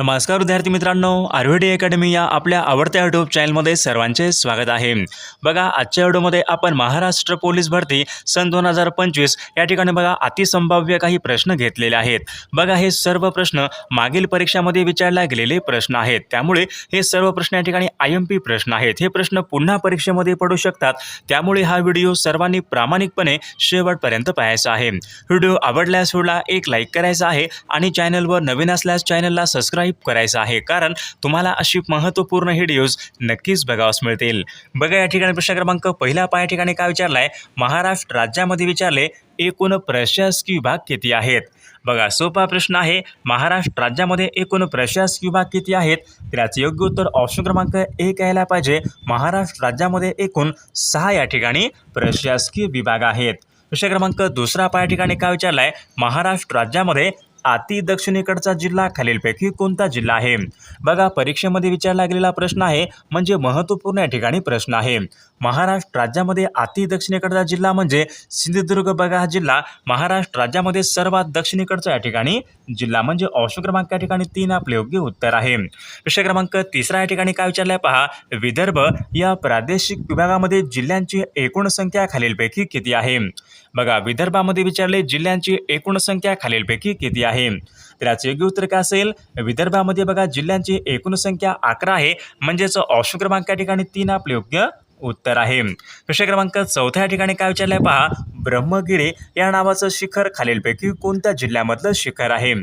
नमस्कार विद्यार्थी मित्रांनो आरव्हीडी अकॅडमी या आपल्या आवडत्या यूट्यूब चॅनलमध्ये सर्वांचे स्वागत आहे. बघा आजच्या व्हिडिओमध्ये आपण महाराष्ट्र पोलीस भरती सन दोन हजार पंचवीस या ठिकाणी बघा अतिसंभाव्य काही प्रश्न घेतलेले आहेत. बघा हे सर्व प्रश्न मागील परीक्षामध्ये विचारल्या गेलेले प्रश्न आहेत. त्यामुळे हे सर्व प्रश्न या ठिकाणी आय एम पी प्रश्न आहेत. हे प्रश्न पुन्हा परीक्षेमध्ये पडू शकतात. त्यामुळे हा व्हिडिओ सर्वांनी प्रामाणिकपणे शेवटपर्यंत पाहायचा आहे. व्हिडिओ आवडल्यास व्हिडिओला एक लाईक करायचा आहे आणि चॅनलवर नवीन असल्यास चॅनलला सबस्क्राईब करायचं आहे. कारण तुम्हाला अशी महत्त्वपूर्ण व्हिडिओज नक्कीच बघावास मिळतील. बघा या ठिकाणी प्रश्न क्रमांक पहिला पाय ठिकाणी काय विचारलाय? महाराष्ट्र राज्यामध्ये विचारले एकूण प्रशासकीय विभाग किती आहेत? बघा सोपा प्रश्न आहे महाराष्ट्र राज्यामध्ये एकूण प्रशासकीय विभाग किती आहेत? त्याचं योग्य उत्तर ऑप्शन क्रमांक एक यायला पाहिजे. महाराष्ट्र राज्यामध्ये एकूण सहा या ठिकाणी प्रशासकीय विभाग आहेत. प्रश्न क्रमांक दुसरा पाया ठिकाणी काय विचारलाय? महाराष्ट्र राज्यामध्ये अति दक्षिणेकडचा जिल्हा खालीलपैकी कोणता जिल्हा आहे? बघा परीक्षेमध्ये विचारला गेलेला प्रश्न आहे म्हणजे महत्त्वपूर्ण या ठिकाणी प्रश्न आहे. महाराष्ट्र राज्यामध्ये अति दक्षिणेकडचा जिल्हा म्हणजे सिंधुदुर्ग. बघा हा जिल्हा महाराष्ट्र राज्यामध्ये सर्वात दक्षिणेकडचा या ठिकाणी जिल्हा म्हणजे ऑप्शन क्रमांक या ठिकाणी तीन आपले योग्य उत्तर आहे. प्रश्न क्रमांक तिसरा या ठिकाणी काय विचारलाय पहा? विदर्भ या प्रादेशिक विभागामध्ये जिल्ह्यांची एकूण संख्या खालीलपैकी किती आहे? बघा विदर्भामध्ये विचारले जिल्ह्यांची एकूण संख्या खालीलपैकी किती आहे? तर योग्य उत्तर काय असेल? विदर्भामध्ये बघा जिल्ह्यांची एकूण संख्या अकरा आहे. म्हणजेच ऑप्शन क्रमांक या ठिकाणी तीन आपले योग्य उत्तर आहे. प्रश्न क्रमांक चौथ्या ठिकाणी काय विचारलंय पहा. ब्रह्मगिरी या नावाचं शिखर खालीलपैकी कोणत्या जिल्ह्यामधलं शिखर आहे?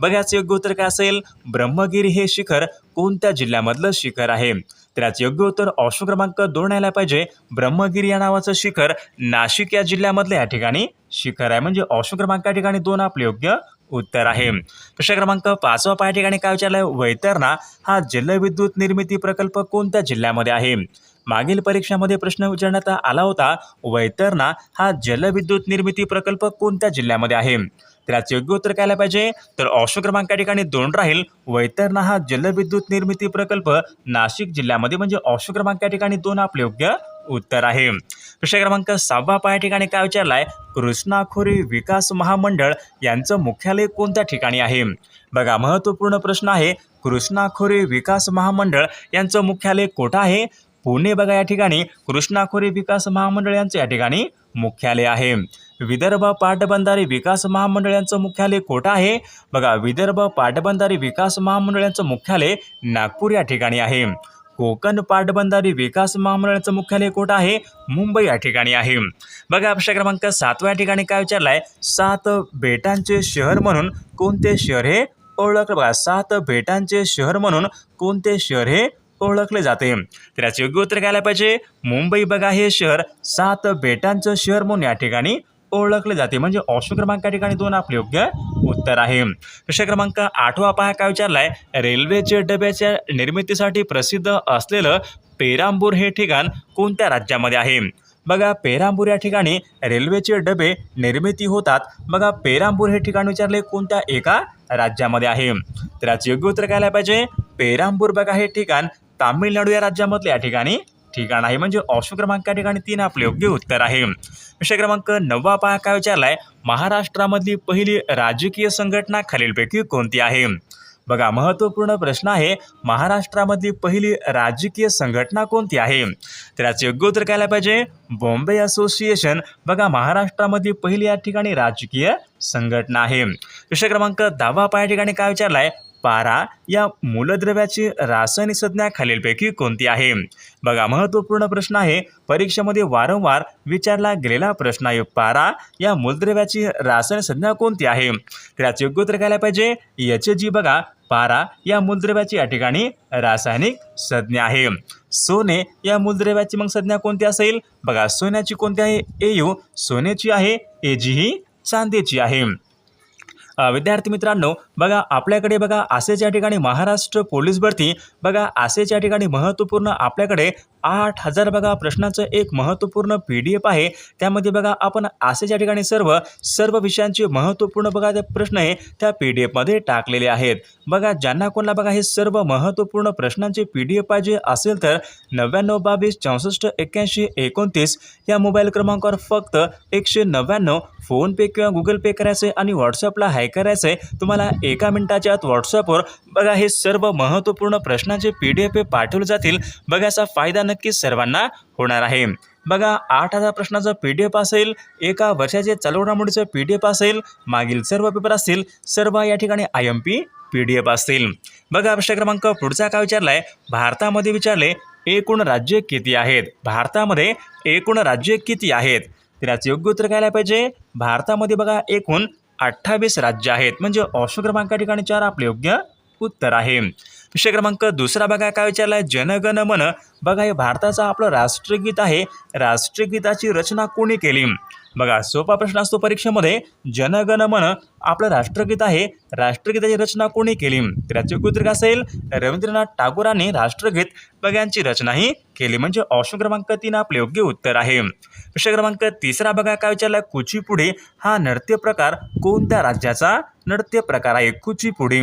बघाच योग्य उत्तर काय असेल? ब्रह्मगिरी हे शिखर कोणत्या जिल्ह्यामधलं शिखर आहे? तर याचं योग्य उत्तर ऑप्शन क्रमांक दोन यायला पाहिजे. ब्रह्मगिरी या नावाचं शिखर नाशिक या जिल्ह्यामधलं या ठिकाणी शिखर आहे. म्हणजे ऑप्शन क्रमांक या ठिकाणी दोन आपले योग्य उत्तर आहे. प्रश्न क्रमांक पाचवा पाय ठिकाणी काय विचारलंय वैतरणा हा जलविद्युत निर्मिती प्रकल्प कोणत्या जिल्ह्यामध्ये आहे? मागील परीक्षामध्ये प्रश्न विचारण्यात आला होता. वैतरणा हा जलविद्युत निर्मिती प्रकल्प कोणत्या जिल्ह्यामध्ये आहे? त्याचे योग्य उत्तर काय पाहिजे. तर ऑप्शन क्रमांक या ठिकाणी दोन राहील. वैतरणा हा जलविद्युत निर्मिती प्रकल्प नाशिक जिल्ह्यामध्ये म्हणजे ऑप्शन क्रमांक या ठिकाणी दोन आपले योग्य उत्तर आहे. प्रश्न क्रमांक सहावा पाया ठिकाणी काय विचारलाय? कृष्णाखोरी विकास महामंडळ यांचं मुख्यालय कोणत्या ठिकाणी आहे? बघा महत्त्वपूर्ण प्रश्न आहे. कृष्णाखोरी विकास महामंडळ यांचं मुख्यालय कोठं आहे? पुणे बघा या ठिकाणी. कृष्णाखोरी विकास महामंडळ यांचं या ठिकाणी मुख्यालय आहे. विदर्भ पाटबंधारे विकास महामंडळ यांचं मुख्यालय कोठं आहे? बघा विदर्भ पाटबंधारे विकास महामंडळ यांचं मुख्यालय नागपूर या ठिकाणी आहे. कोकण पाटबंधारे विकास महामंडळाचं मुख्यालय कोठं आहे? मुंबई या ठिकाणी आहे. बघा प्रश्न क्रमांक सातव्या ठिकाणी काय विचारलाय? सात बेटांचे शहर म्हणून कोणते शहर हे ओळखलं? बघा सात बेटांचे शहर म्हणून कोणते शहर हे ओळखले जाते. तर याचे योग्य उत्तर घ्यायला पाहिजे? मुंबई बघा हे शहर सात बेटांचं शहर म्हणून या ठिकाणी ओळखले जाते. म्हणजे ऑप्शन क्रमांक या ठिकाणी दोन आपले योग्य उत्तर आहे. प्रश्न क्रमांक आठवा पहा काय विचारलाय? रेल्वेच्या डब्याच्या निर्मितीसाठी प्रसिद्ध असलेलं पेरांबूर हे ठिकाण कोणत्या राज्यामध्ये आहे? बघा पेरांबूर या ठिकाणी रेल्वेचे डबे निर्मिती होतात. बघा पेरांबूर हे ठिकाण विचारले कोणत्या एका राज्यामध्ये आहे? तर याचं योग्य उत्तर काय पाहिजे? पेरांबूर बघा हे ठिकाण तामिळनाडू या राज्यामधलं या ठिकाणी ठिकाण आहे. म्हणजे ऑप्शन क्रमांक या ठिकाणी तीन आपले योग्य उत्तर आहे. विषय क्रमांक नववा पहा काय विचारलाय? महाराष्ट्रामधली पहिली राजकीय संघटना खालीलपैकी कोणती आहे? बघा महत्त्वपूर्ण प्रश्न आहे महाराष्ट्रामधली पहिली राजकीय संघटना कोणती आहे? तर याचं योग्य उत्तर कायला पाहिजे? बॉम्बे असोसिएशन. बघा महाराष्ट्रामधली पहिली या ठिकाणी राजकीय संघटना आहे. विषय क्रमांक दहावा पाया ठिकाणी काय विचारलाय? पारा या मूलद्रव्याची रासायनिक संज्ञा खालीलपैकी कोणती आहे? बघा महत्त्वपूर्ण प्रश्न आहे. परीक्षेमध्ये वारंवार विचारला गेलेला प्रश्न आहे. पारा या मूलद्रव्याची रासायनिक संज्ञा कोणती आहे? तर याचे योग्य उत्तर घ्यायला पाहिजे. याचे जी बघा पारा या मूलद्रव्याची या ठिकाणी रासायनिक संज्ञा आहे. सोने या मूलद्रव्याची मग संज्ञा कोणती असेल? बघा सोन्याची कोणती आहे? ए यू सोन्याची आहे. ए जी ही चांदीची आहे. विद्यार्थी मित्रांनो बघा आपल्याकडे बघा असेच या ठिकाणी महाराष्ट्र पोलीस भरती. बघा असेच या ठिकाणी महत्त्वपूर्ण आपल्याकडे आठ हजार बघा प्रश्नाचं एक महत्त्वपूर्ण पी डी एफ आहे. त्यामध्ये बघा आपण असे या ठिकाणी सर्व सर्व विषयांचे महत्त्वपूर्ण बघा ते प्रश्न आहे त्या पी डी एफमध्ये टाकलेले आहेत. बघा ज्यांना कोणाला बघा हे सर्व महत्त्वपूर्ण प्रश्नांचे पी डी एफ पाहिजे असेल तर नव्याण्णव बावीस चौसष्ट एक्क्याऐंशी एकोणतीस या मोबाईल क्रमांकावर फक्त एकशे नव्याण्णव फोनपे किंवा गुगल पे करायचे आणि व्हॉट्सअपला हाय करायचं आहे तुम्हाला एका मिनिटाच्या आत व्हॉट्सअपवर बघा हे सर्व महत्त्वपूर्ण प्रश्नांचे पी डी एफ पाठवले जातील. बघा याचा फायदा नक्कीच सर्वांना होणार आहे. बघा आठ हजार प्रश्नाचं पी डी एफ असेल एका वर्षाचे चालू घडामोडीचं पी डी एफ असेल मागील सर्व पेपर असतील सर्व या ठिकाणी I M P P D F असतील. बघा प्रश्न क्रमांक पुढचा काय विचारलाय? भारतामध्ये विचारले एकूण राज्ये किती आहेत? भारतामध्ये एकूण राज्ये किती आहेत? तर याचं योग्य उत्तर काय पाहिजे. भारतामध्ये बघा एकूण अठ्ठावीस राज्य आहेत. म्हणजे ऑप्शन क्रमांका ठिकाणी चार आपले योग्य उत्तर आहे. विषय क्रमांक दुसरा बघा काय विचारला आहे जनगण मन. बघा हे भारताचं आपलं राष्ट्रगीत आहे. राष्ट्रगीताची रचना कोणी केली? बघा सोपा प्रश्न असतो परीक्षेमध्ये. जनगण मन आपलं राष्ट्रगीत आहे. राष्ट्रगीताची रचना कोणी केली? तर याचे उत्तर काय असेल रवींद्रनाथ टागोरांनी राष्ट्रगीत बघा यांची रचनाही केली. म्हणजे ऑप्शन क्रमांक तीन आपले योग्य उत्तर आहे. प्रश्न क्रमांक तिसरा बघा काय विचारला? कुचीपुडी हा नृत्य प्रकार कोणत्या राज्याचा नृत्य प्रकार आहे? कुचीपुडी.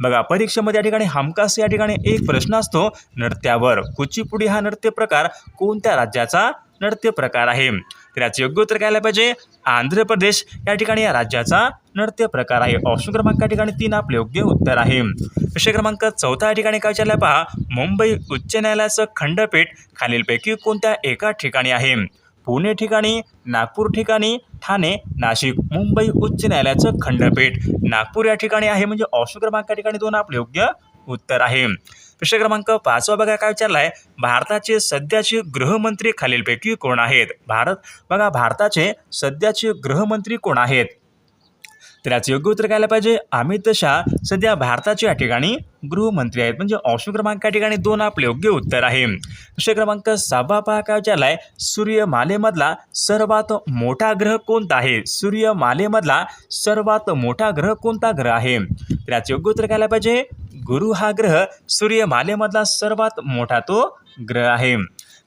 बघा परीक्षेमध्ये या ठिकाणी हमखास या ठिकाणी एक प्रश्न असतो नृत्यावर. कुचीपुडी हा नृत्य प्रकार कोणत्या राज्याचा नृत्य प्रकार आहे. तर याचं योग्य उत्तर काय पाहिजे? आंध्र प्रदेश. या ठिकाणी या राज्याचा नृत्य प्रकार आहे. ऑप्शन क्रमांक या ठिकाणी तीन आपले योग्य उत्तर आहे. विषय क्रमांक चौथा या ठिकाणी काय विचारलं पहा? मुंबई उच्च न्यायालयाचं खंडपीठ. खालीलपैकी कोणत्या एका ठिकाणी आहे? पुणे ठिकाणी नागपूर ठिकाणी ठाणे नाशिक. मुंबई उच्च न्यायालयाचं खंडपीठ. नागपूर या ठिकाणी आहे म्हणजे ऑप्शन क्रमांक या ठिकाणी दोन आपले योग्य उत्तर आहे. प्रश्न क्रमांक पाचवा बघा काय विचारलाय. भारताचे सध्याचे गृहमंत्री खालीलपैकी कोण आहेत? भारत बघा भारताचे सध्याचे गृहमंत्री कोण आहेत? तर याचं योग्य उत्तर कायला पाहिजे? अमित शहा सध्या भारताचे या ठिकाणी गृहमंत्री आहेत. म्हणजे ऑप्शन क्रमांक या ठिकाणी दोन आपले योग्य उत्तर आहे. प्रश्न क्रमांक सहावा पहा काय विचारलाय? सूर्यमालेमधला सर्वात मोठा ग्रह कोणता आहे? सूर्यमालेमधला सर्वात मोठा ग्रह कोणता ग्रह आहे? तर याचं योग्य उत्तर कायला पाहिजे? गुरु हा ग्रह सूर्यमालेमधला सर्वात मोठा तो ग्रह आहे.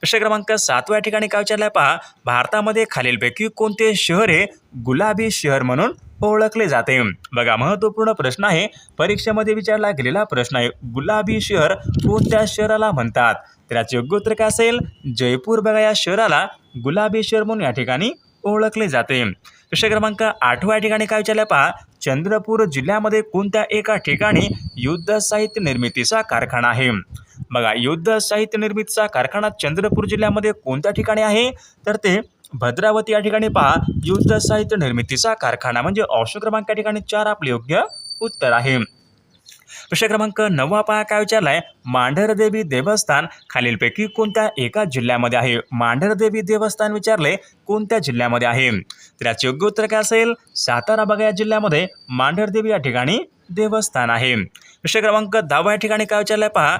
प्रश्न क्रमांक सातव्या ठिकाणी काय विचारलाय पहा. भारतामध्ये खालीलपैकी कोणते शहर हे गुलाबी शहर म्हणून ओळखले जाते? बघा महत्त्वपूर्ण प्रश्न आहे. परीक्षेमध्ये विचारला गेलेला प्रश्न आहे गुलाबी शहर कोणत्या शहराला म्हणतात? तर याचे योग्य उत्तर काय असेल? जयपूर. बघा या शहराला गुलाबी शहर म्हणून या ठिकाणी ओळखले जाते. प्रश्न क्रमांक आठव्या ठिकाणी काय विचारलं पहा. चंद्रपूर जिल्ह्यामध्ये कोणत्या एका ठिकाणी युद्ध साहित्य निर्मितीचा कारखाना आहे? बघा युद्ध साहित्य निर्मितीचा कारखाना चंद्रपूर जिल्ह्यामध्ये कोणत्या ठिकाणी आहे? तर ते भद्रावती या ठिकाणी पहा. युद्ध साहित्य निर्मितीचा कारखाना म्हणजे ऑप्शन क्रमांक या ठिकाणी चार आपले योग्य उत्तर आहे. प्रश्न क्रमांक नववा पहा काय विचारलाय मांढरदेवी देवस्थान खालीलपैकी कोणत्या एका जिल्ह्यामध्ये आहे? मांढरदेवी देवस्थान विचारले कोणत्या जिल्ह्यामध्ये आहे? तर याचे योग्य उत्तर काय असेल? सातारा बघा या जिल्ह्यामध्ये मांढरदेवी या ठिकाणी देवस्थान आहे. प्रश्न क्रमांक दहावा या ठिकाणी काय विचारलाय पहा.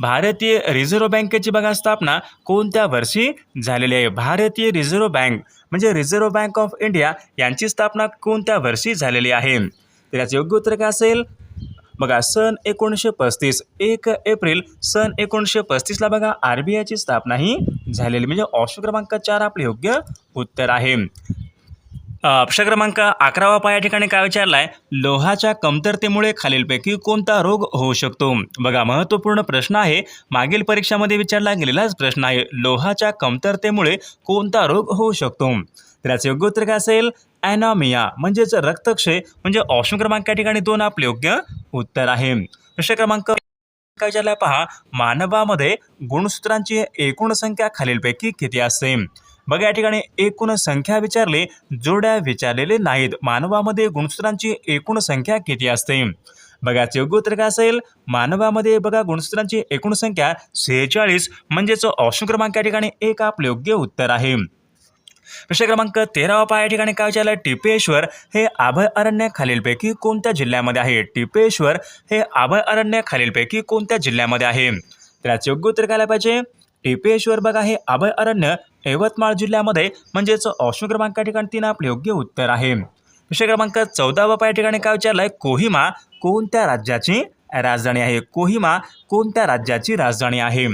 भारतीय रिझर्व्ह बँकेची बघा स्थापना कोणत्या वर्षी झालेली आहे? भारतीय रिझर्व्ह बँक म्हणजे रिझर्व्ह बँक ऑफ इंडिया यांची स्थापना कोणत्या वर्षी झालेली आहे? तर याचं योग्य उत्तर काय असेल? बघा सन एकोणीसशे पस्तीस एक एप्रिल सन एकोणीसशे पस्तीसला बघा आर बी आयची स्थापना ही झालेली. म्हणजे ऑप्शन क्रमांक चार आपले योग्य उत्तर आहे. प्रश्न क्रमांक अकरावा पाया ठिकाणी काय विचारला आहे लोहाच्या कमतरतेमुळे खालीलपैकी कोणता रोग होऊ शकतो? बघा महत्त्वपूर्ण प्रश्न आहे. मागील परीक्षामध्ये विचारला गेलेलाच प्रश्न आहे. लोहाच्या कमतरतेमुळे कोणता रोग होऊ शकतो? तर योग्य उत्तर काय असेल? ॲनामिया म्हणजेच रक्तक्षय म्हणजे ऑप्शन क्रमांक या ठिकाणी दोन आपले योग्य उत्तर आहे. प्रश्न क्रमांक काय विचारलाय पहा मानवामध्ये गुणसूत्रांची एकूण संख्या खालीलपैकी किती असते बघा या ठिकाणी एकूण संख्या विचारली जोड्या विचारलेले नाहीत. मानवामध्ये गुणसूत्रांची एकूण संख्या किती असते? बघा योग्य उत्तर काय असेल? मानवामध्ये बघा गुणसूत्रांची एकूण संख्या सेहेचाळीस म्हणजेच ऑप्शन क्रमांक या ठिकाणी एक आपले योग्य उत्तर आहे. प्रश्न क्रमांक तेरावा पहा या ठिकाणी काय विचारलं? टिपेश्वर हे अभयारण्य खालीलपैकी कोणत्या जिल्ह्यामध्ये आहे? टिपेश्वर हे अभयारण्य खालीलपैकी कोणत्या जिल्ह्यामध्ये आहे? तर योग्य उत्तर काय पाहिजे? टिपेश्वर बघा हे अभयारण्य यवतमाळ जिल्ह्यामध्ये म्हणजेच ऑप्शन क्रमांक या ठिकाणी तीन आपले योग्य उत्तर आहे. विषय क्रमांक चौदावा या ठिकाणी काय विचारलंय? कोहिमा कोणत्या राज्याची राजधानी आहे? कोहिमा कोणत्या राज्याची राजधानी आहे?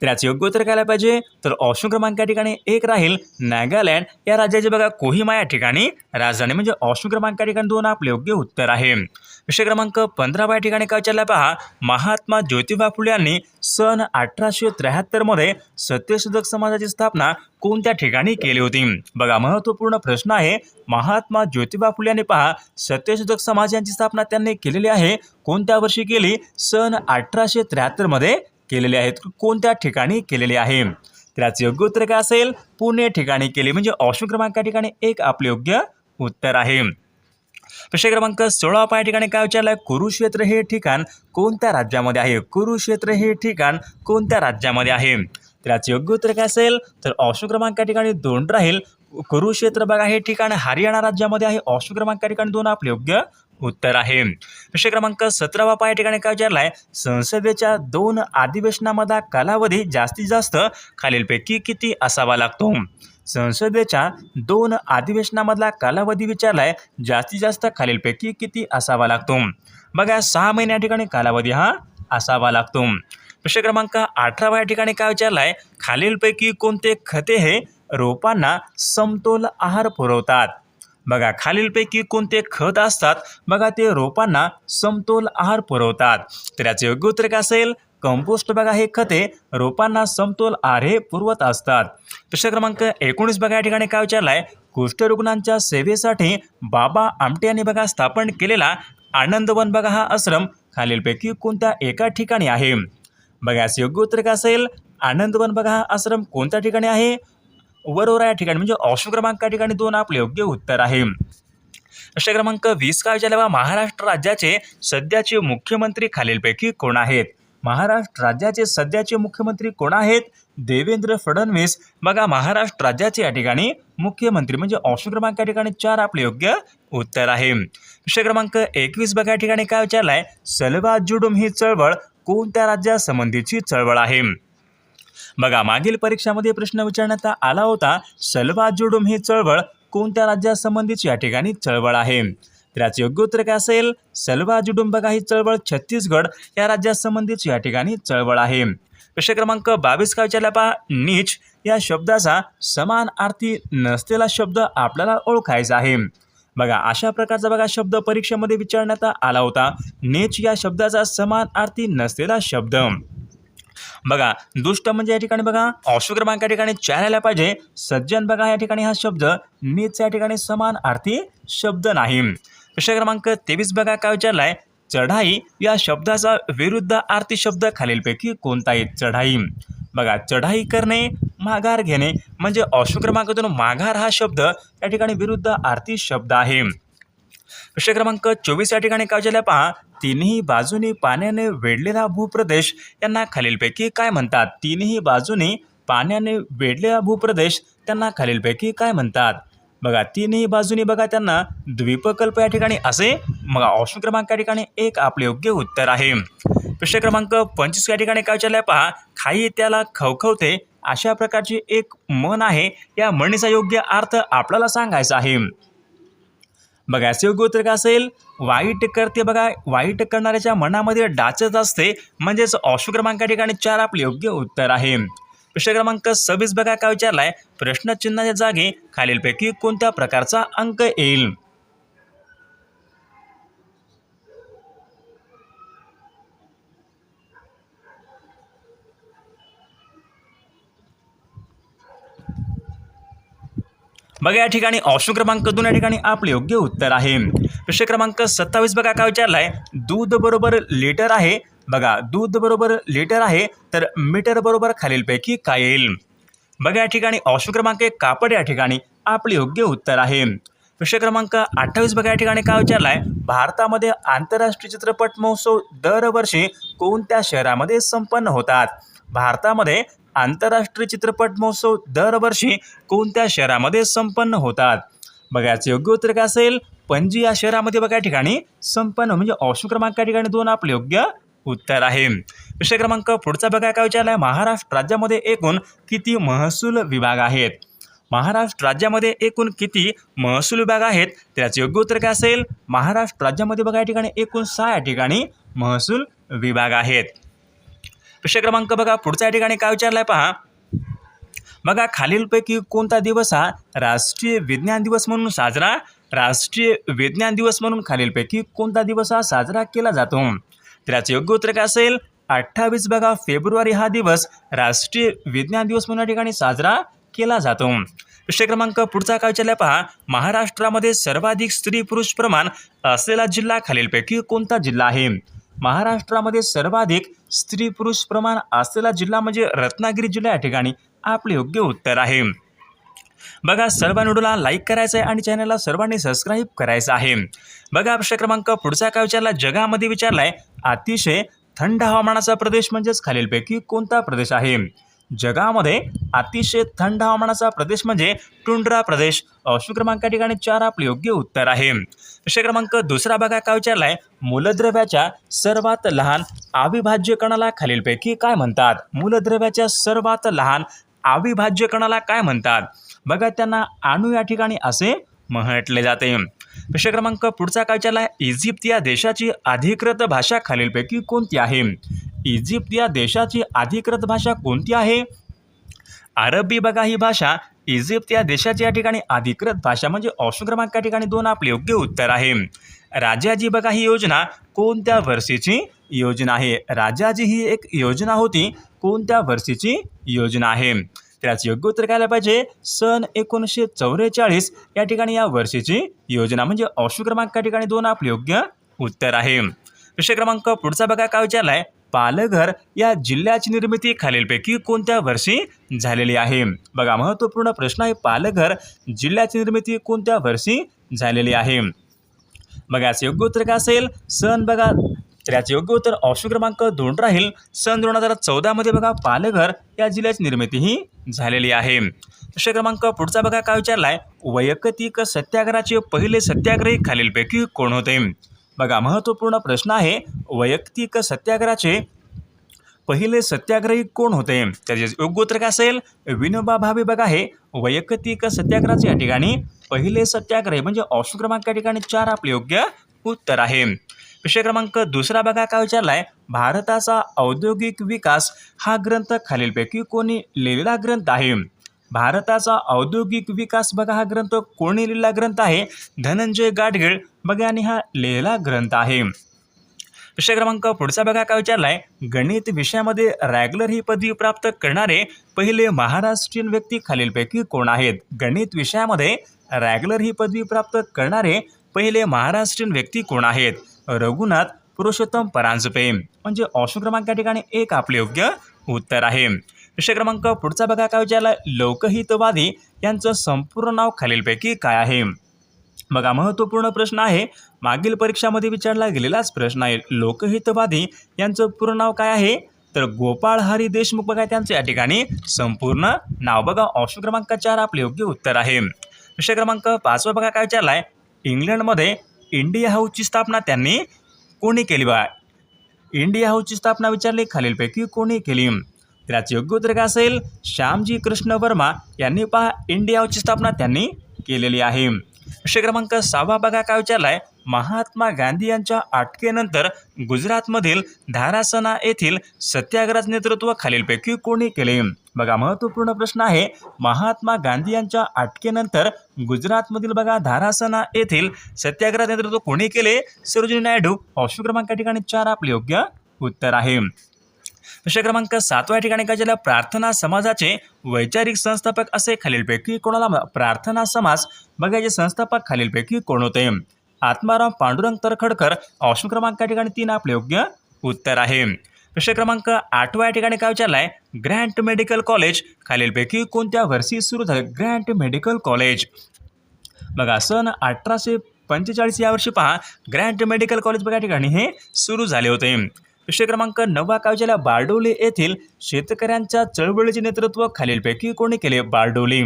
त्याच योग्य उत्तर काय पाहिजे? तर ऑप्शन क्रमांक या ठिकाणी एक राहील. नागालँड या राज्याचे बघा कोहिमा या ठिकाणी राजधानी. म्हणजे ऑप्शन क्रमांक या ठिकाणी दोन आपले योग्य उत्तर आहे. विषय क्रमांक पंधरावा या ठिकाणी काय विचारला पहा. महात्मा ज्योतिबा फुले यांनी सन अठराशे त्र्याहत्तरमध्ये सत्यशोधक समाजाची स्थापना कोणत्या ठिकाणी केली होती? बघा महत्त्वपूर्ण प्रश्न आहे. महात्मा ज्योतिबा फुले यांनी पहा सत्यशोधक समाज यांची स्थापना त्यांनी केलेली आहे. कोणत्या वर्षी केली? सन अठराशे त्र्याहत्तरमध्ये केलेले आहेत. कोणत्या ठिकाणी केलेले आहे? तर याचं योग्य उत्तर काय असेल? पुणे ठिकाणी केले. म्हणजे ऑप्शन क्रमांक ठिकाणी एक आपले योग्य उत्तर आहे. प्रश्न क्रमांक सोळा या ठिकाणी काय विचारलं आहे कुरुक्षेत्र हे ठिकाण कोणत्या राज्यामध्ये आहे? कुरुक्षेत्र हे ठिकाण कोणत्या राज्यामध्ये आहे? तर याचं योग्य उत्तर काय असेल? तर ऑप्शन क्रमांक ठिकाणी दोन राहील. कुरुक्षेत्र बघा हे ठिकाण हरियाणा राज्यामध्ये आहे. ऑप्शन क्रमांक या ठिकाणी दोन. आपले योग्य उत्तर आहे. विषय क्रमांक सतरावा या ठिकाणी काय विचारला आहे संसदेच्या दोन अधिवेशनामधला कालावधी जास्तीत जास्त खालीलपैकी किती असावा लागतो? संसदेच्या दोन अधिवेशनामधला कालावधी विचारलाय जास्तीत जास्त खालीलपैकी किती असावा लागतो? बघा सहा महिने या ठिकाणी कालावधी हा असावा लागतो. प्रश्न क्रमांक अठरावा या ठिकाणी काय विचारलाय? खालीलपैकी कोणते खते हे रोपांना समतोल आहार पुरवतात. बघा खालीलपैकी कोणते खत असतात? बघा ते रोपांना समतोल आहार पुरवतात. तर याचे योग्य उत्तर काय असेल? कंपोस्ट. बघा हे खते रोपांना समतोल आहार हे पुरवत असतात. प्रश्न क्रमांक एकोणीस बघा या ठिकाणी काय विचारलाय? कुष्ठरुग्णांच्या सेवेसाठी बाबा आमटे यांनी बघा स्थापन केलेला आनंदवन बघा हा आश्रम खालीलपैकी कोणत्या एका ठिकाणी आहे? बघा याचे योग्य उत्तर काय असेल? आनंदवन बघा हा आश्रम कोणत्या ठिकाणी आहे? वरोरा या ठिकाणी म्हणजे ऑप्शन क्रमांक या ठिकाणी दोन आपले योग्य उत्तर आहे. प्रश्न क्रमांक वीस काय विचारला बा? महाराष्ट्र राज्याचे सध्याचे मुख्यमंत्री खालीलपैकी कोण आहेत? महाराष्ट्र राज्याचे सध्याचे मुख्यमंत्री कोण आहेत? देवेंद्र फडणवीस. बघा महाराष्ट्र राज्याचे या ठिकाणी मुख्यमंत्री म्हणजे ऑप्शन क्रमांक या ठिकाणी चार आपले योग्य उत्तर आहे. विषय क्रमांक एकवीस बघा या ठिकाणी काय विचारलाय? सलवा जुडुम ही चळवळ कोणत्या राज्यासंबंधीची चळवळ आहे? बघा मागील परीक्षामध्ये प्रश्न विचारण्यात आला होता सलवा जुडुम ही चळवळ कोणत्या राज्यासंबंधीची या ठिकाणी चळवळ आहे? त्याचं योग्य उत्तर काय असेल? सलवा जुडुम बघा ही चळवळ छत्तीसगड या राज्यासंबंधित या ठिकाणी चळवळ आहे. प्रश्न क्रमांक बावीस का विचारला पहा? नीच. या शब्दाचा समान अर्थी नसलेला शब्द आपल्याला ओळखायचा आहे. बघा अशा प्रकारचा बघा शब्द परीक्षेमध्ये विचारण्यात आला होता. नेच या शब्दाचा समान अर्थी नसलेला शब्द. बघा दुष्ट म्हणजे या ठिकाणी बघा ऑप्शन क्रमांक या ठिकाणी चार पाहिजे. सज्जन बघा या ठिकाणी हा शब्द नीच या ठिकाणी समान अर्थी शब्द नाही. प्रश्न क्रमांक तेवीस बघा काय विचारलाय? चढाई या शब्दाचा विरुद्ध आरती शब्द खालीलपैकी कोणता आहे चढाई. बघा चढाई करणे माघार घेणे म्हणजे ऑप्शन क्रमांकातून माघार हा शब्द या ठिकाणी विरुद्ध आरती शब्द आहे. प्रश्न क्रमांक चोवीस या ठिकाणी काय झाल्या पहा. तिन्ही बाजूनी पाण्याने वेढलेला भूप्रदेश यांना खालीलपैकी काय म्हणतात? तिन्ही बाजूनी पाण्याने वेढलेला भूप्रदेश त्यांना खालीलपैकी काय म्हणतात? बघा तीनही बाजूनी बघा त्यांना द्वीपकल्प या ठिकाणी असे. मग ऑप्शन क्रमांक या ठिकाणी एक आपले योग्य उत्तर आहे. प्रश्न क्रमांक पंचवीस या ठिकाणी काय चाललंय पहा. खाई त्याला खवखवते. अशा प्रकारची एक मन आहे. या म्हणीचा योग्य अर्थ आपल्याला सांगायचा आहे. बघा याचे योग्य का असेल? वाईट करते बघा. वाईट करणाऱ्याच्या मनामध्ये डाचत असते. म्हणजेच ऑप्शन क्रमांका ठिकाणी चार आपले योग्य उत्तर आहे. प्रश्न क्रमांक सव्वीस बघा काय विचारलाय? प्रश्नचिन्हाच्या जागे खालीलपैकी कोणत्या प्रकारचा अंक येईल? बघा या ठिकाणी ऑप्शन क्रमांक दोन या ठिकाणी आपले योग्य उत्तर आहे. प्रश्न क्रमांक सत्तावीस बघा काय विचारलाय? दूध बरोबर लिटर आहे. बघा दूध बरोबर लिटर आहे तर मीटर बरोबर खालीलपैकी काय येईल बघा या ठिकाणी ऑप्शन क्रमांक एक कापड या ठिकाणी आपले योग्य उत्तर आहे. प्रश्न क्रमांक अठ्ठावीस बघा या ठिकाणी काय विचारलाय? भारतामध्ये आंतरराष्ट्रीय चित्रपट महोत्सव दरवर्षी कोणत्या शहरामध्ये संपन्न होतात? भारतामध्ये आंतरराष्ट्रीय चित्रपट महोत्सव दरवर्षी कोणत्या शहरामध्ये संपन्न होतात? बघायचं योग्य उत्तर काय असेल? पणजी या शहरामध्ये बघा ठिकाणी संपन्न म्हणजे ऑप्शन क्रमांक या ठिकाणी दोन आपले योग्य उत्तर आहे. विषय क्रमांक पुढचा बघा काय विचारलाय महाराष्ट्र राज्यामध्ये एकूण किती महसूल विभाग आहेत? महाराष्ट्र राज्यामध्ये एकूण किती महसूल विभाग आहेत? त्याचे योग्य उत्तर काय असेल? महाराष्ट्र राज्यामध्ये बघा या ठिकाणी एकूण सहा ठिकाणी महसूल विभाग आहेत. प्रश्न क्रमांक बघा. पुढच्या ठिकाणी काय विचारलाय पहा. बघा खालीलपैकी कोणता दिवस हा राष्ट्रीय विज्ञान दिवस म्हणून साजरा? राष्ट्रीय विज्ञान दिवस म्हणून खालीलपैकी कोणता दिवस हा साजरा केला जातो? तर याचं योग्य उत्तर काय असेल? अठ्ठावीस बघा फेब्रुवारी हा दिवस राष्ट्रीय विज्ञान दिवस म्हणून या ठिकाणी साजरा केला जातो. विषय क्रमांक पुढचा काय विचारलाय पहा? महाराष्ट्रामध्ये सर्वाधिक स्त्री पुरुष प्रमाण असलेला जिल्हा खालीलपैकी कोणता जिल्हा आहे? महाराष्ट्रामध्ये सर्वाधिक स्त्री पुरुष प्रमाण असलेला जिल्हा म्हणजे रत्नागिरी जिल्हा या ठिकाणी आपले योग्य उत्तर आहे. बघा सर्व व्हिडिओला लाईक करायचं आहे आणि चॅनलला सर्वांनी सबस्क्राईब करायचं आहे. बघा प्रश्न क्रमांक पुढचा काय विचारला? जगामध्ये विचारलाय अतिशय थंड हवामानाचा प्रदेश म्हणजेच खालीलपैकी कोणता प्रदेश आहे? जगामध्ये अतिशय थंड हवामानाचा प्रदेश म्हणजे टुंड्रा प्रदेश. अश्व क्रमांका या ठिकाणी चार आपले योग्य उत्तर आहे. विषय क्रमांक दुसरा बघा काय विचारलाय? मूलद्रव्याच्या सर्वात लहान अविभाज्य कणाला खालीलपैकी काय म्हणतात? मूलद्रव्याच्या सर्वात लहान अविभाज्य कणाला काय म्हणतात? बघा त्यांना अणू या ठिकाणी असे म्हटले जाते. विषय क्रमांक पुढचा काय विचारला इजिप्त या देशाची अधिकृत भाषा खालीलपैकी कोणती आहे? इजिप्त या देशाची अधिकृत भाषा कोणती आहे? अरबी बघा ही भाषा. इजिप्त या देशाची या ठिकाणी अधिकृत भाषा म्हणजे ऑप्शन क्रमांक या ठिकाणी दोन आपले योग्य उत्तर आहे. राजाजी बघा ही योजना कोणत्या वर्षीची योजना आहे? राजाजी ही एक योजना होती. कोणत्या वर्षीची योजना आहे? त्याचं योग्य उत्तर काय पाहिजे? सन एकोणीसशे चौवेचाळीस या ठिकाणी या वर्षीची योजना म्हणजे ऑप्शन क्रमांक या ठिकाणी दोन आपले योग्य उत्तर आहे. विषय क्रमांक पुढचा बघा काय विचारलाय? पालघर या जिल्ह्याची निर्मिती खालीलपैकी कोणत्या वर्षी झालेली आहे? बघा महत्त्वपूर्ण प्रश्न आहे पालघर जिल्ह्याची निर्मिती कोणत्या वर्षी झालेली आहे? बघा याचं योग्य उत्तर काय असेल? सन बघा तर याचं योग्य उत्तर ऑप्शन क्रमांक दोन राहील. सन दोन हजार चौदामध्ये बघा पालघर या जिल्ह्याची निर्मिती ही झालेली आहे. प्रश्न क्रमांक पुढचा बघा काय विचारलाय? वैयक्तिक सत्याग्रहाचे पहिले सत्याग्रही खालीलपैकी कोण होते? बघा महत्त्वपूर्ण प्रश्न आहे वैयक्तिक सत्याग्रहाचे पहिले सत्याग्रही कोण होते? त्याचे योग्य उत्तर काय असेल? विनोबा भावे बघा हे वैयक्तिक सत्याग्रहाचे या ठिकाणी पहिले सत्याग्रही म्हणजे ऑप्शन क्रमांक या ठिकाणी चार आपले योग्य उत्तर आहे. विषय क्रमांक दुसरा बघा काय विचारलाय? भारताचा औद्योगिक विकास हा ग्रंथ खालीलपैकी कोणी लिहिलेला ग्रंथ आहे? भारताचा औद्योगिक विकास बघा हा ग्रंथ कोणी लिहिलेला ग्रंथ आहे? धनंजय गाडगीळ. बघा आणि हा लिहिलेला ग्रंथ आहे. विषय क्रमांक पुढचा बघा काय विचारलाय? गणित विषयामध्ये रॅगलर ही पदवी प्राप्त करणारे पहिले महाराष्ट्रीयन व्यक्ती खालीलपैकी कोण आहेत? गणित विषयामध्ये रॅगलर ही पदवी प्राप्त करणारे पहिले महाराष्ट्रीयन व्यक्ती कोण आहेत? रघुनाथ पुरुषोत्तम परांजपे. म्हणजे ऑप्शन क्रमांक या ठिकाणी एक आपले योग्य उत्तर आहे. विषय क्रमांक पुढचा बघा काय विचारला लोकहितवादी यांचं संपूर्ण नाव खालीलपैकी काय आहे? बघा महत्त्वपूर्ण प्रश्न आहे. मागील परीक्षामध्ये विचारला गेलेलाच प्रश्न आहे. लोकहितवादी यांचं पूर्ण नाव काय आहे? तर गोपाळ हरी देशमुख बघा त्यांचं या ठिकाणी संपूर्ण नाव बघा. ऑप्शन क्रमांक चार आपले योग्य उत्तर आहे. विषय क्रमांक पाचवा बघा काय विचारलाय? इंग्लंडमध्ये इंडिया हाऊसची स्थापना त्यांनी कोणी केली बा? इंडिया हाऊसची स्थापना विचारली खालीलपैकी कोणी केली? त्याच योग्य उत्तर काय असेल श्यामजी कृष्ण वर्मा यांनी पहा इंडियाची स्थापना त्यांनी केलेली आहे. प्रश्न क्रमांक सहावा बघा काय विचारलाय. महात्मा गांधी यांच्या अटकेनंतर गुजरातमधील धारासना येथील सत्याग्रहाचं नेतृत्व खालीलपैकी कोणी केले? बघा महत्त्वपूर्ण प्रश्न आहे. महात्मा गांधी यांच्या अटकेनंतर गुजरातमधील बघा धारासना येथील सत्याग्रह नेतृत्व कोणी केले? सरोजिनी नायडू. ऑप्शन क्रमांक या ठिकाणी चार आपले योग्य उत्तर आहे. विषय क्रमांक सातव्या ठिकाणी काय झालं? प्रार्थना समाजाचे वैचारिक संस्थापक असे खालीलपैकी कोणाला प्रार्थना समाज बघायचे संस्थापक खालीलपैकी कोण होते? आत्माराम पांडुरंग तरखडकर. ऑप्शन क्रमांक या ठिकाणी तीन आपले योग्य उत्तर आहे. विषय क्रमांक आठव्या ठिकाणी काय विचारलाय? Grant medical college. खालीलपैकी कोणत्या वर्षी सुरू झालं ग्रँट मेडिकल कॉलेज? बघा सन अठराशे पंचेचाळीस या वर्षी पहा. ग्रँट मेडिकल कॉलेज बघा या ठिकाणी हे सुरू झाले होते. विषय क्रमांक नववा कावजेला बारडोली येथील शेतकऱ्यांच्या चळवळीचे नेतृत्व खालीलपैकी कोणी केले? बारडोली.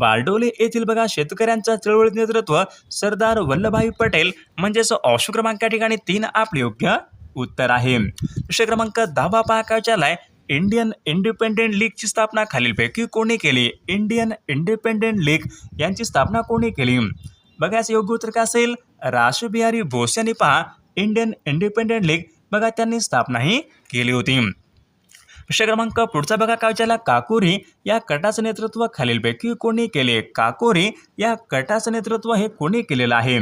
बारडोली येथील बघा शेतकऱ्यांच्या चळवळीचे नेतृत्व सरदार वल्लभभाई पटेल म्हणजेच ऑप्शन क्रमांक या ठिकाणी तीन आपले योग्य उत्तर आहे. विषय क्रमांक दहावा पहा इंडियन इंडिपेंडेंट लीगची स्थापना खालीलपैकी कोणी केली? इंडियन इंडिपेंडेंट लीग यांची स्थापना कोणी केली? बघा याचं योग्य उत्तर काय असेल? रासबिहारी बोस यांनी पहा इंडियन इंडिपेंडेंट लीग बघा त्यांनी स्थापनाही केली होती. प्रश्न क्रमांक पुढचा बघा काय विचारला काकोरी या गटाचं नेतृत्व खालीलपैकी कोणी केले? काकोरी या गटाचं नेतृत्व हे कोणी केलेलं आहे?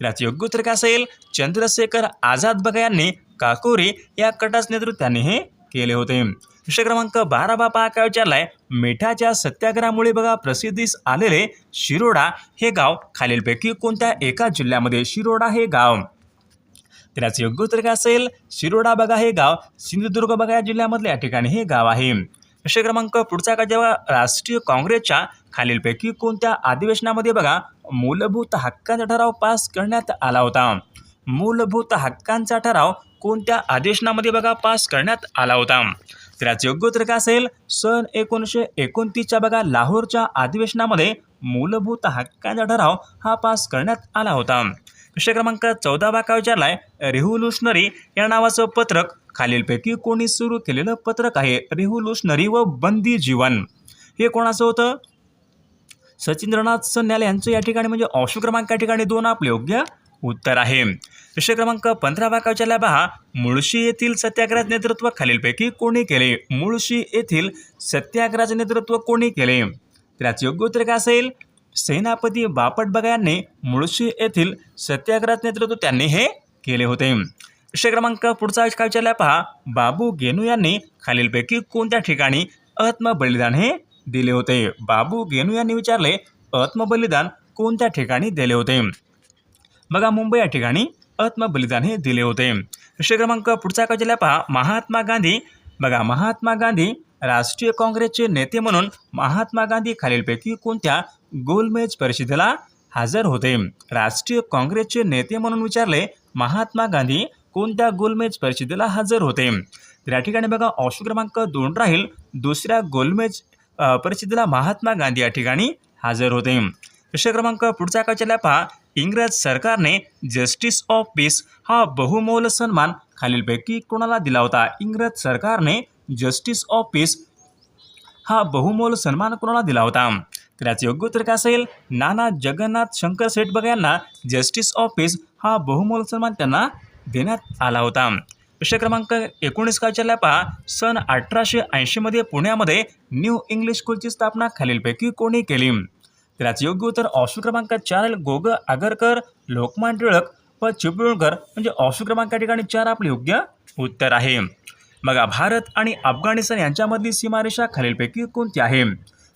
याचं योग्य उत्तर काय असेल? चंद्रशेखर आझाद बघा यांनी काकोरी या गटाचं नेतृत्व त्यांनी हे केले होते. प्रश्न क्रमांक बारा बापा काय विचारलाय मिठाच्या सत्याग्रहामुळे बघा प्रसिद्धीस आलेले शिरोडा हे गाव खालीलपैकी कोणत्या एका जिल्ह्यामध्ये शिरोडा हे गाव? त्याच योग्य उत्तर काय असेल? शिरोडा बघा हे गाव. सिंधुदुर्ग बघा या जिल्ह्यामधले या ठिकाणी हे गाव आहे. प्रश्न क्रमांक पुढचा का जेव्हा राष्ट्रीय काँग्रेसच्या खालीलपैकी कोणत्या अधिवेशनामध्ये बघा मूलभूत हक्कांचा ठराव पास करण्यात आला होता? मूलभूत हक्कांचा ठराव कोणत्या अधिवेशनामध्ये बघा पास करण्यात आला होता? तर याचं योग्य उत्तर काय असेल? सन एकोणीसशे एकोणतीसच्या बघा लाहोरच्या अधिवेशनामध्ये मूलभूत हक्कांचा ठराव हा पास करण्यात आला होता. प्रश्न क्रमांक चौदा बा काय विचारलाय रेव्होल्युशनरी या नावाचं पत्रक खालीलपैकी कोणी सुरू केलेलं पत्रक आहे. रिव्होल्युशनरी व बंदी जीवन. हे कोणाचं होतं? सचिंद्रनाथ सन्याल यांचं. या ठिकाणी म्हणजे ऑप्शन क्रमांक या ठिकाणी दोन आपले योग्य उत्तर आहे. प्रश्न क्रमांक पंधरा बा पहा. मुळशी येथील सत्याग्रहाचं नेतृत्व खालीलपैकी कोणी केले? मुळशी येथील सत्याग्रहाचे नेतृत्व कोणी केले? तर याचं योग्य उत्तर काय असेल? सेनापती बापट बघा यांनी मुळशी येथील सत्याग्रहात नेतृत्व त्यांनी हे केले होते. विषय क्रमांक पुढचा काय विचारला पहा. बाबू गेनू यांनी खालीलपैकी कोणत्या ठिकाणी आत्मबलिदान हे दिले होते? बाबू गेनू यांनी विचारले आत्मबलिदान कोणत्या ठिकाणी दिले होते? बघा मुंबई या ठिकाणी आत्मबलिदान हे दिले होते. विषय क्रमांक पुढचा काय विचारला पहा. महात्मा गांधी बघा महात्मा गांधी राष्ट्रीय काँग्रेसचे नेते म्हणून महात्मा गांधी खालीलपैकी कोणत्या गोलमेज परिषदेला हजर होते. राष्ट्रीय काँग्रेसचे नेते म्हणून विचारले महात्मा गांधी कोणत्या गोलमेज परिषदेला हजर होते? तर या ठिकाणी बघा ऑप्शन क्रमांक दोन राहील. दुसऱ्या गोलमेज परिषदेला महात्मा गांधी या ठिकाणी हजर होते. प्रश्न क्रमांक पुढचा काय विचारला पहा. इंग्रज सरकारने जस्टिस ऑफ पीस हा बहुमोल सन्मान खालीलपैकी कोणाला दिला होता? इंग्रज सरकारने जस्टिस ऑफ पीस हा बहुमोल सन्मान कोणाला दिला होता? तर याचं योग्य उत्तर काय असेल? नाना जगन्नाथ शंकर सेठ बघा यांना जस्टिस ऑफिस हा बहुमोल सन्मान त्यांना देण्यात आला होता. प्रश्न क्रमांक एकोणीस काय चालला पहा? सन अठराशे ऐंशीमध्ये पुण्यामध्ये न्यू इंग्लिश स्कूलची स्थापना खालीलपैकी कोणी केली? तर याचं योग्य उत्तर ऑप्शन क्रमांक चार गोग आगरकर लोकमान टिळक व चिपळूणकर. म्हणजे ऑप्शन क्रमांक या ठिकाणी चार आपले योग्य उत्तर आहे. बघा भारत आणि अफगाणिस्तान यांच्यामधली सीमारेषा खालीलपैकी कोणती आहे?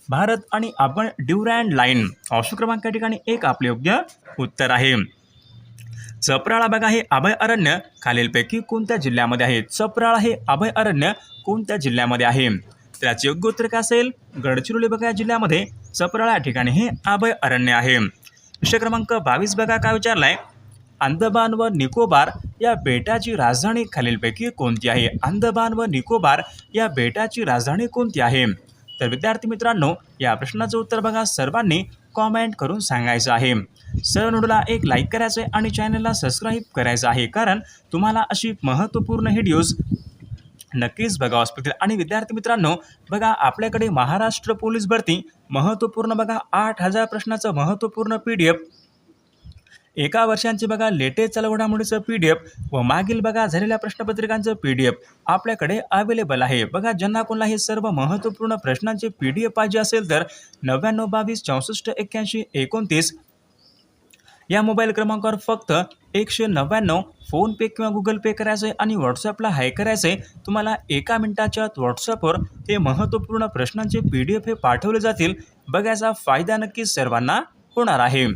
भारत आणि आपण ड्युरँड लाईन ऑप्शन क्रमांक या ठिकाणी एक आपले योग्य उत्तर आहे. चपराळा बघा हे अभयारण्य खालीलपैकी कोणत्या जिल्ह्यामध्ये आहे? चपराळा हे अभयारण्य कोणत्या जिल्ह्यामध्ये आहे? त्याचे योग्य उत्तर काय असेल? गडचिरोली बघा या जिल्ह्यामध्ये. चपराळा या ठिकाणी हे अभय अरण्य आहे. विषय क्रमांक बावीस बघा काय विचारलाय? अंदमान व निकोबार या बेटाची राजधानी खालीलपैकी कोणती आहे? अंदमान व निकोबार या बेटाची राजधानी कोणती आहे? तर विद्यार्थी मित्रांनो या प्रश्नाचं उत्तर बघा. सर्वांनी कॉमेंट करून सांगायचं आहे. सर नोडला एक लाईक करायचं आहे आणि चॅनलला सबस्क्राईब करायचं आहे. कारण तुम्हाला अशी महत्त्वपूर्ण व्हिडिओज नक्कीच बघा असतील आणि विद्यार्थी मित्रांनो बघा आपल्याकडे महाराष्ट्र पोलीस भरती महत्त्वपूर्ण बघा. आठ हजार प्रश्नाचं महत्त्वपूर्ण पी डी एफ एका वर्षांचे बघा लेटेस्ट घडामोडीचं पी डी एफ व मागील बघा झालेल्या प्रश्नपत्रिकांचं पी डी एफ आपल्याकडे अवेलेबल आहे. बघा ज्यांना कोणाला हे सर्व महत्त्वपूर्ण प्रश्नांचे पी डी एफ पाहिजे असेल तर नव्याण्णव बावीस चौसष्ट एक्क्याऐंशी एकोणतीस या मोबाईल क्रमांकावर फक्त एकशे नव्याण्णव फोनपे किंवा गुगल पे करायचं आहे आणि व्हॉट्सअपला हाय करायचं आहे तुम्हाला एका मिनिटाच्या आत व्हॉट्सअपवर हे महत्त्वपूर्ण प्रश्नांचे पी डी एफ हे पाठवले जातील. बघायचा फायदा नक्कीच सर्वांना होणार आहे.